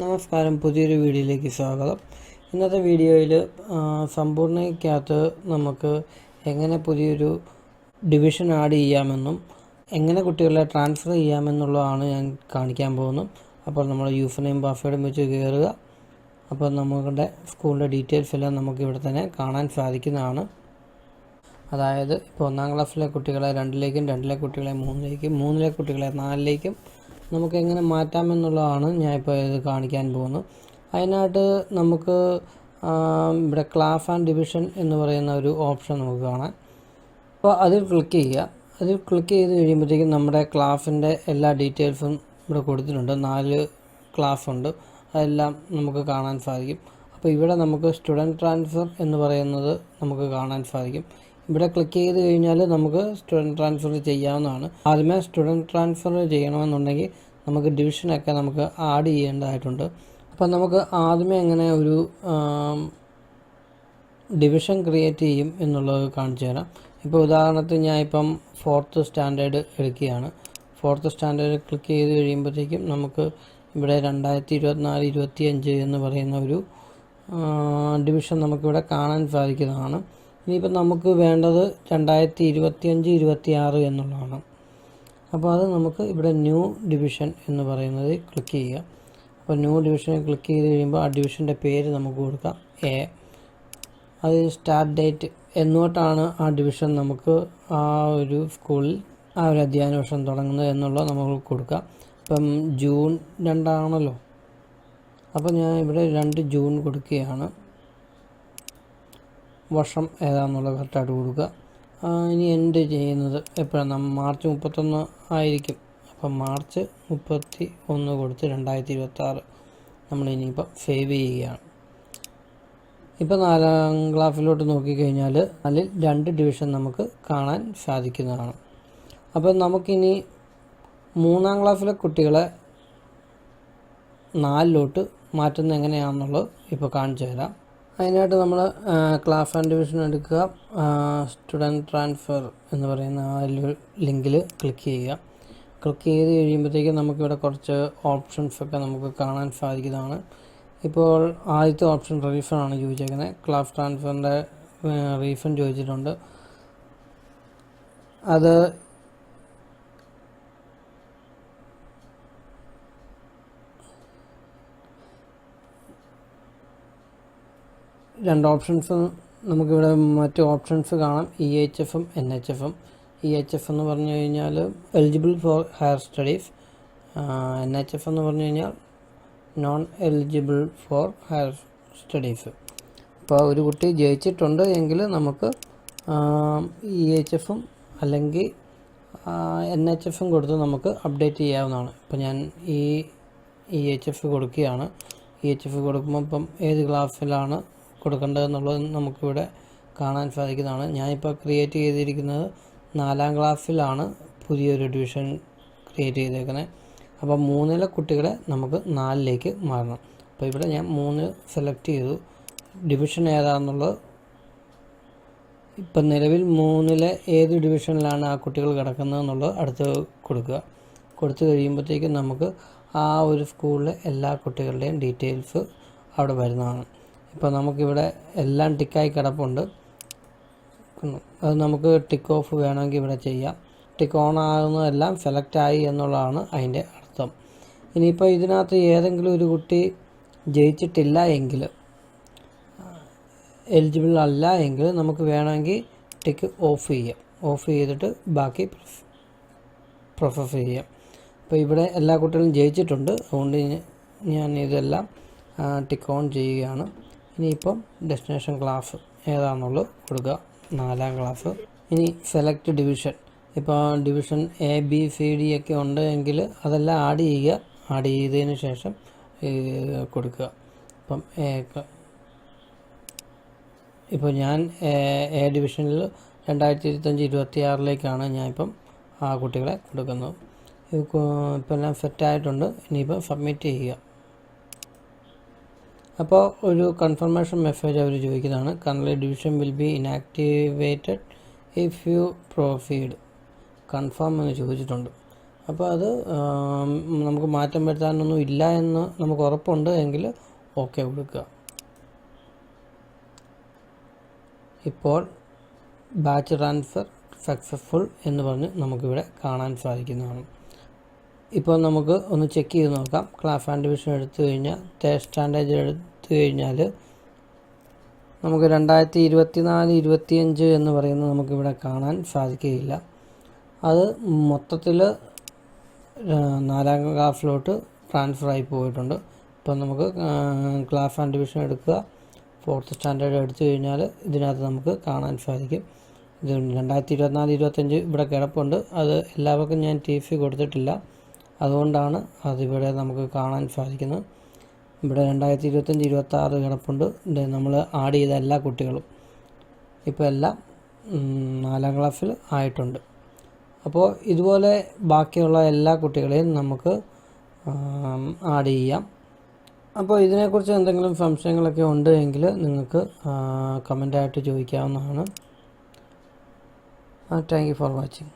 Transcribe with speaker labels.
Speaker 1: നമസ്കാരം. പുതിയൊരു വീഡിയോയിലേക്ക് സ്വാഗതം. ഇന്നത്തെ വീഡിയോയിൽ സമ്പൂർണയ്ക്കകത്ത് നമുക്ക് എങ്ങനെ പുതിയൊരു ഡിവിഷൻ ആഡ് ചെയ്യാമെന്നും എങ്ങനെ കുട്ടികളെ ട്രാൻസ്ഫർ ചെയ്യാമെന്നുള്ളതാണ് ഞാൻ കാണിക്കാൻ പോകുന്നത്. അപ്പോൾ നമ്മൾ യൂസർ നെയിം പാസ്വേഡും വെച്ച് കയറുക. അപ്പോൾ നമ്മുടെ സ്കൂളിന്റെ ഡീറ്റെയിൽസ് എല്ലാം നമുക്ക് ഇവിടെ തന്നെ കാണാൻ സാധിക്കുന്നതാണ്. അതായത് ഇപ്പോൾ ഒന്നാം ക്ലാസ്സിലെ കുട്ടികളെ രണ്ടിലേക്കും രണ്ടിലെ കുട്ടികളെ മൂന്നിലേക്കും മൂന്നിലെ കുട്ടികളെ നാലിലേക്കും നമുക്ക് എങ്ങനെ മാറ്റാമെന്നുള്ളതാണ് ഞാൻ ഇപ്പോൾ ഇത് കാണിക്കാൻ പോകുന്നത്. അതിനായിട്ട് നമുക്ക് ഇവിടെ ക്ലാസ് ആൻഡ് ഡിവിഷൻ എന്ന് പറയുന്ന ഒരു ഓപ്ഷൻ നമുക്ക് കാണാം. അപ്പോൾ അതിൽ ക്ലിക്ക് ചെയ്യുക. അതിൽ ക്ലിക്ക് ചെയ്ത് കഴിയുമ്പോഴത്തേക്കും നമ്മുടെ ക്ലാഫിന്റെ എല്ലാ ഡീറ്റെയിൽസും ഇവിടെ കൊടുത്തിട്ടുണ്ട്. നാല് ക്ലാസ് ഉണ്ട്. അതെല്ലാം നമുക്ക് കാണാൻ സാധിക്കും. അപ്പോൾ ഇവിടെ നമുക്ക് സ്റ്റുഡന്റ് ട്രാൻസ്ഫർ എന്ന് പറയുന്നത് നമുക്ക് കാണാൻ സാധിക്കും. ഇവിടെ ക്ലിക്ക് ചെയ്ത് കഴിഞ്ഞാൽ നമുക്ക് സ്റ്റുഡന്റ് ട്രാൻസ്ഫർ ചെയ്യാവുന്നതാണ്. ആദ്യമേ സ്റ്റുഡന്റ് ട്രാൻസ്ഫർ ചെയ്യണമെന്നുണ്ടെങ്കിൽ നമുക്ക് ഡിവിഷനൊക്കെ നമുക്ക് ആഡ് ചെയ്യേണ്ടതായിട്ടുണ്ട്. അപ്പോൾ നമുക്ക് ആദ്യമേ എങ്ങനെ ഒരു ഡിവിഷൻ ക്രിയേറ്റ് ചെയ്യും എന്നുള്ളത് കാണിച്ചു തരാം. ഇപ്പോൾ ഉദാഹരണത്തിന് ഞാൻ ഇപ്പം ഫോർത്ത് സ്റ്റാൻഡേർഡ് എടുക്കുകയാണ്. ഫോർത്ത് സ്റ്റാൻഡേർഡ് ക്ലിക്ക് ചെയ്ത് കഴിയുമ്പോഴത്തേക്കും നമുക്ക് ഇവിടെ രണ്ടായിരത്തി ഇരുപത്തിനാല് ഇരുപത്തിയഞ്ച് എന്ന് പറയുന്ന ഒരു ഡിവിഷൻ നമുക്കിവിടെ കാണാൻ സാധിക്കുന്നതാണ്. ഇനിയിപ്പോൾ നമുക്ക് വേണ്ടത് രണ്ടായിരത്തി ഇരുപത്തിയഞ്ച് ഇരുപത്തിയാറ് എന്നുള്ളതാണ്. അപ്പോൾ അത് നമുക്ക് ഇവിടെ ന്യൂ ഡിവിഷൻ എന്ന് പറയുന്നത് ക്ലിക്ക് ചെയ്യുക. അപ്പോൾ ന്യൂ ഡിവിഷനിൽ ക്ലിക്ക് ചെയ്ത് കഴിയുമ്പോൾ ആ ഡിവിഷന്റെ പേര് നമുക്ക് കൊടുക്കാം. എ അത് സ്റ്റാർട്ട് ഡേറ്റ് എന്നോട്ടാണ് ആ ഡിവിഷൻ നമുക്ക് ആ ഒരു സ്കൂളിൽ ആ ഒരു അധ്യയന വർഷം തുടങ്ങുന്നത് എന്നുള്ളത് നമുക്ക് കൊടുക്കാം. ഇപ്പം ജൂൺ രണ്ടാണല്ലോ. അപ്പോൾ ഞാൻ ഇവിടെ രണ്ട് ജൂൺ കൊടുക്കുകയാണ്. വർഷം ഏതാണെന്നുള്ളത് കറക്റ്റായിട്ട് കൊടുക്കുക. ഇനി എൻഡ് ചെയ്യുന്നത് എപ്പോഴാണ് മാർച്ച് മുപ്പത്തൊന്ന് ആയിരിക്കും. അപ്പം മാർച്ച് മുപ്പത്തി ഒന്ന് കൊടുത്ത് രണ്ടായിരത്തി ഇരുപത്തി ആറ് നമ്മൾ ഇനിയിപ്പോൾ സേവ് ചെയ്യുകയാണ്. ഇപ്പോൾ നാലാം ക്ലാസ്സിലോട്ട് നോക്കിക്കഴിഞ്ഞാൽ അതിൽ രണ്ട് ഡിവിഷൻ നമുക്ക് കാണാൻ സാധിക്കുന്നതാണ്. അപ്പോൾ നമുക്കിനി മൂന്നാം ക്ലാസ്സിലെ കുട്ടികളെ നാലിലോട്ട് മാറ്റുന്നത് എങ്ങനെയാണെന്നുള്ളത് ഇപ്പോൾ കാണിച്ചു തരാം. അതിനായിട്ട് നമ്മൾ ക്ലാസ് ആൻഡ് ഡിവിഷൻ എടുക്കുക. സ്റ്റുഡന്റ് ട്രാൻസ്ഫർ എന്ന് പറയുന്ന ആ ലിങ്കിൽ ക്ലിക്ക് ചെയ്യുക. ക്ലിക്ക് ചെയ്ത് കഴിയുമ്പോഴത്തേക്കും നമുക്കിവിടെ കുറച്ച് ഓപ്ഷൻസ് ഒക്കെ നമുക്ക് കാണാൻ സാധിക്കുന്നതാണ്. ഇപ്പോൾ ആദ്യത്തെ ഓപ്ഷൻ റീഫണ്ടാണ് ചോദിച്ചേക്കുന്നത് ക്ലാസ് ട്രാൻസ്ഫറിന്റെ റീഫണ്ട് ചോദിച്ചിട്ടുണ്ട്. അത് രണ്ട് ഓപ്ഷൻസ് നമുക്കിവിടെ മറ്റ് ഓപ്ഷൻസ് കാണാം. ഇ എച്ച് എഫും എൻ എച്ച് എഫും ഇ എച്ച് എഫ് എന്ന് പറഞ്ഞു കഴിഞ്ഞാൽ eligible for higher studies N H F എന്ന് പറഞ്ഞു കഴിഞ്ഞാൽ non eligible for higher studies അപ്പോൾ ഒരു കുട്ടി ജയിച്ചിട്ടുണ്ട് എങ്കിൽ നമുക്ക് ഇ എച്ച് എഫും അല്ലെങ്കിൽ എൻ എച്ച് എഫും കൊടുത്ത് നമുക്ക് അപ്ഡേറ്റ് ചെയ്യാവുന്നതാണ്. ഇപ്പോൾ ഞാൻ ഈ ഇ എച്ച് എഫ് കൊടുക്കുകയാണ്. ഇ എച്ച് എഫ് കൊടുക്കുമ്പോൾ ഇപ്പം ഏത് ക്ലാസ്സിലാണ് കൊടുക്കേണ്ടതെന്നുള്ളത് നമുക്കിവിടെ കാണാൻ സാധിക്കുന്നതാണ്. ഞാനിപ്പോൾ ക്രിയേറ്റ് ചെയ്തിരിക്കുന്നത് നാലാം ക്ലാസ്സിലാണ് പുതിയൊരു ഡിവിഷൻ ക്രിയേറ്റ് ചെയ്തേക്കുന്നത് അപ്പോൾ മൂന്നിലെ കുട്ടികളെ നമുക്ക് നാലിലേക്ക് മാറണം. അപ്പോൾ ഇവിടെ ഞാൻ മൂന്ന് സെലക്ട് ചെയ്തു. ഡിവിഷൻ ഏതാണെന്നുള്ളത് ഇപ്പം നിലവിൽ മൂന്നിലെ ഏത് ഡിവിഷനിലാണ് ആ കുട്ടികൾ കിടക്കുന്നത് എന്നുള്ളത് അടുത്ത് കൊടുക്കുക. കൊടുത്തു കഴിയുമ്പോഴത്തേക്കും നമുക്ക് ആ ഒരു സ്കൂളിലെ എല്ലാ കുട്ടികളുടെയും ഡീറ്റെയിൽസ് അവിടെ വരുന്നതാണ്. ഇപ്പോൾ നമുക്കിവിടെ എല്ലാം ടിക്കായി കിടപ്പുണ്ട്. അത് നമുക്ക് ടിക്ക് ഓഫ് വേണമെങ്കിൽ ഇവിടെ ചെയ്യാം. ടിക്ക് ഓൺ ആകുന്നതെല്ലാം സെലക്ട് ആയി എന്നുള്ളതാണ് അതിന്റെ അർത്ഥം. ഇനിയിപ്പോൾ ഇതിനകത്ത് ഏതെങ്കിലും ഒരു കുട്ടി ജയിച്ചിട്ടില്ല എങ്കിൽ എലിജിബിൾ അല്ല എങ്കിൽ നമുക്ക് വേണമെങ്കിൽ ടിക്ക് ഓഫ് ചെയ്യാം. ഓഫ് ചെയ്തിട്ട് ബാക്കി പ്രൊസസ് ചെയ്യാം. അപ്പോൾ ഇവിടെ എല്ലാ കുട്ടികളും ജയിച്ചിട്ടുണ്ട്. അതുകൊണ്ട് ഞാൻ ഇതെല്ലാം ടിക്ക് ഓൺ ചെയ്യുകയാണ്. ഇനിയിപ്പം ഡെസ്റ്റിനേഷൻ ക്ലാസ് ഏതാണെന്നുള്ളത് കൊടുക്കുക. നാലാം ക്ലാസ് ഇനി സെലക്ട് ഡിവിഷൻ ഇപ്പോൾ division A B C D ഒക്കെ ഉണ്ട് എങ്കിൽ അതെല്ലാം ആഡ് ചെയ്യുക. ആഡ് ചെയ്തതിന് ശേഷം കൊടുക്കുക. ഇപ്പം ഇപ്പോൾ ഞാൻ എ- ഡിവിഷനിൽ രണ്ടായിരത്തി ഇരുപത്തഞ്ച് ഇരുപത്തി ആറിലേക്കാണ് ഞാനിപ്പം ആ കുട്ടികളെ കൊടുക്കുന്നത്. ഇപ്പം എല്ലാം സെറ്റായിട്ടുണ്ട് ഇനിയിപ്പോൾ സബ്മിറ്റ് ചെയ്യുക. അപ്പോൾ ഒരു കൺഫർമേഷൻ മെസ്സേജ് അവർ ചോദിക്കുന്നതാണ് currently division will be inactivated if you proceed confirm എന്ന് ചോദിച്ചിട്ടുണ്ട്. അപ്പോൾ അത് നമുക്ക് മാറ്റം വരുത്താനൊന്നും ഇല്ല എന്ന് നമുക്ക് ഉറപ്പുണ്ട് എങ്കിൽ ഓക്കെ കൊടുക്കുക. ഇപ്പോൾ ബാച്ച് ട്രാൻസ്ഫർ സക്സസ്ഫുൾ എന്ന് പറഞ്ഞ് നമുക്കിവിടെ കാണാൻ സാധിക്കുന്നതാണ്. ഇപ്പോൾ നമുക്ക് ഒന്ന് ചെക്ക് ചെയ്ത് നോക്കാം. ക്ലാസ് ആൻഡ് ഡിവിഷൻ എടുത്തു കഴിഞ്ഞാൽ തേർഡ് സ്റ്റാൻഡേർഡ് എടുത്തു കഴിഞ്ഞാൽ നമുക്ക് രണ്ടായിരത്തി ഇരുപത്തി നാല് ഇരുപത്തിയഞ്ച് എന്ന് പറയുന്നത് നമുക്കിവിടെ കാണാൻ സാധിക്കുകയില്ല. അത് മൊത്തത്തിൽ നാലാം ക്ലാസ്സിലോട്ട് ട്രാൻസ്ഫർ ആയി പോയിട്ടുണ്ട്. ഇപ്പം നമുക്ക് ക്ലാസ് ആൻഡ് ഡിവിഷൻ എടുക്കുക. ഫോർത്ത് സ്റ്റാൻഡേർഡ് എടുത്തു കഴിഞ്ഞാൽ ഇതിനകത്ത് നമുക്ക് കാണാൻ സാധിക്കും. ഇത് രണ്ടായിരത്തി ഇരുപത്തിനാല് ഇരുപത്തഞ്ച് ഇവിടെ കിടപ്പുണ്ട്. അത് എല്ലാവർക്കും ഞാൻ ടി സി കൊടുത്തിട്ടില്ല. അതുകൊണ്ടാണ് അതിവിടെ നമുക്ക് കാണാൻ സാധിക്കുന്നത്. ഇവിടെ രണ്ടായിരത്തി ഇരുപത്തഞ്ച് ഇരുപത്തി ആറ് കിടപ്പുണ്ട് നമ്മൾ ആഡ് ചെയ്ത എല്ലാ കുട്ടികളും ഇപ്പോൾ എല്ലാം നാലാം ക്ലാസ്സിൽ ആയിട്ടുണ്ട്. അപ്പോൾ ഇതുപോലെ ബാക്കിയുള്ള എല്ലാ കുട്ടികളെയും നമുക്ക് ആഡ് ചെയ്യാം. അപ്പോൾ ഇതിനെക്കുറിച്ച് എന്തെങ്കിലും സംശയങ്ങളൊക്കെ ഉണ്ട് എങ്കിൽ നിങ്ങൾക്ക് കമന്റായിട്ട് ചോദിക്കാവുന്നതാണ്. Thank you for watching